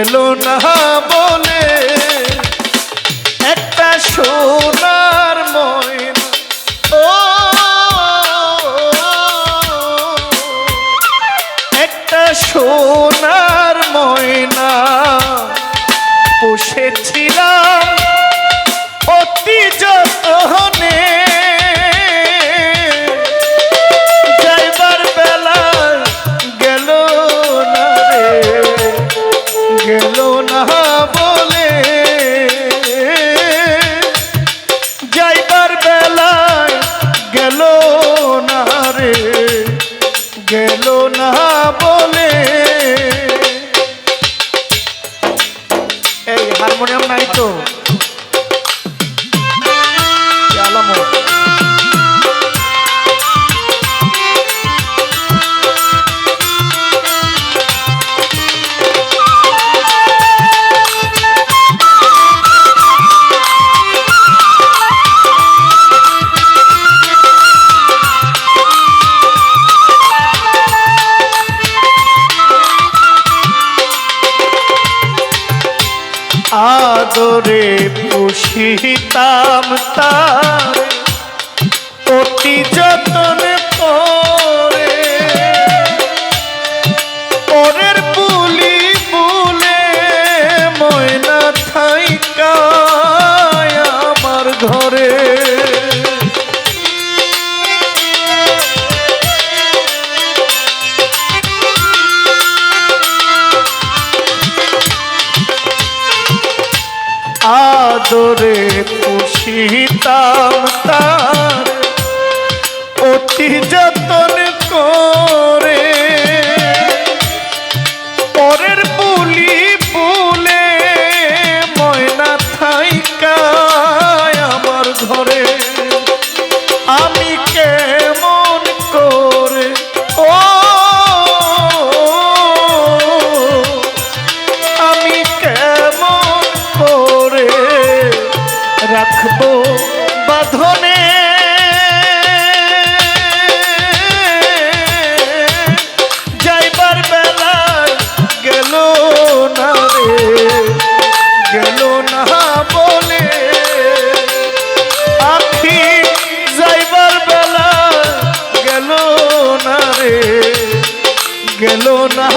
গেল না বলে। একটা সোনার ময়না। ও একটা সোনার ময়না। পুষেছি আদরে পুষিতাম তার। অতি যত না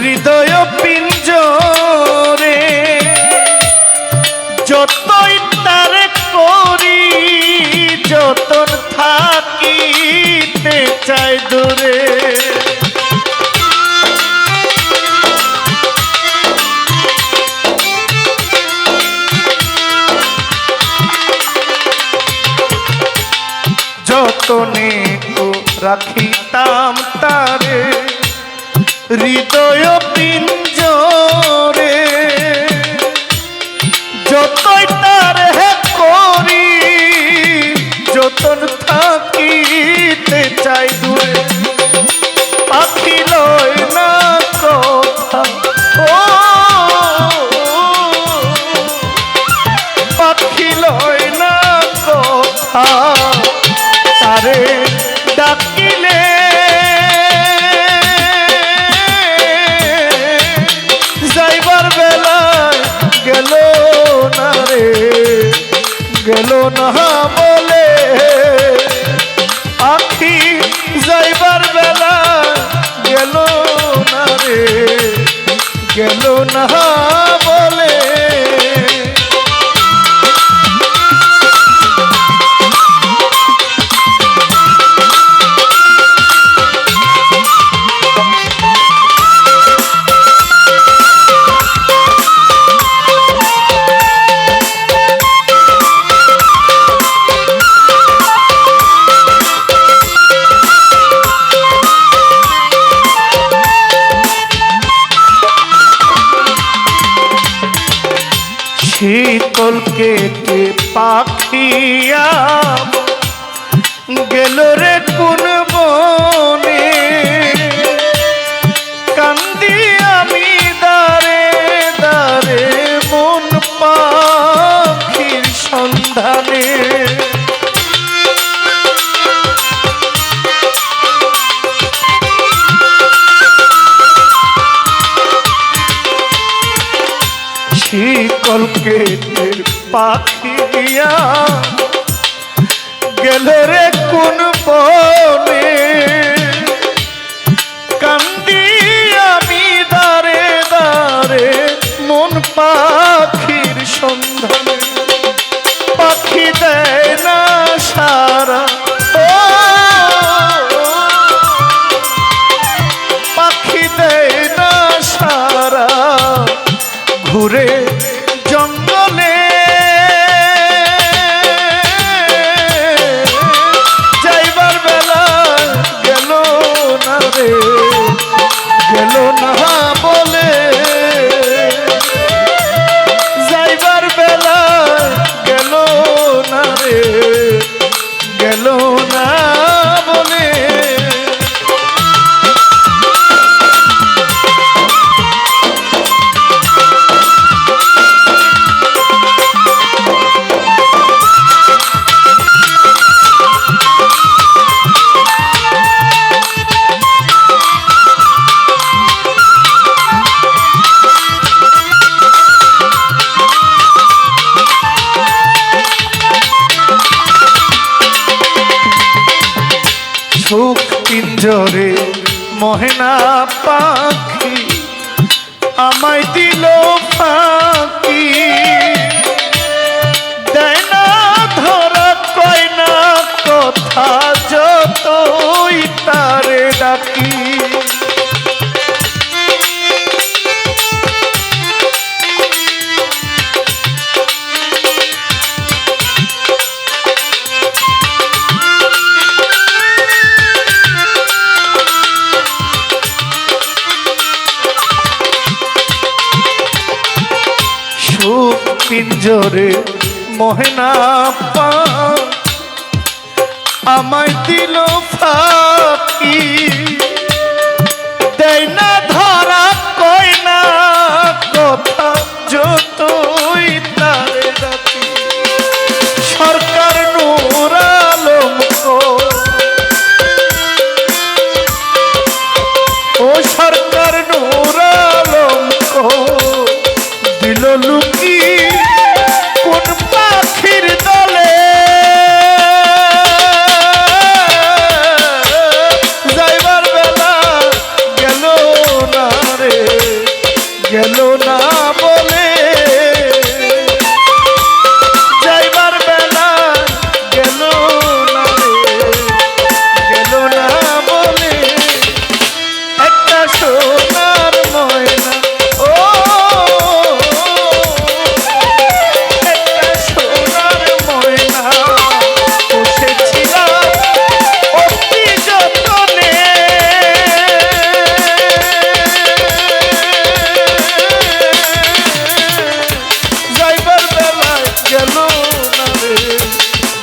হৃদয় পিঞ্জ রে যতই তার করি যতন থাকিতে চাই দূরে। যতনে রাখিতাম তার হৃদয় পিঞ্জরে যতই তার হে করি যতন থাকিতে চাই পাখিয়া গেল রে কলকেটের পাখি দিয়া গেলে রে কোন বনে সুখ পিঞ্জরে মহেনা পাখি আমায় দিল পাখি দেয় ধরা, কয় না কথা, যতই তারে ডাকি। রূপ পিঞ্জরে মহেনা আমায় দিল ফাঁকি। দেয় না ধরা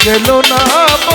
Barcelona.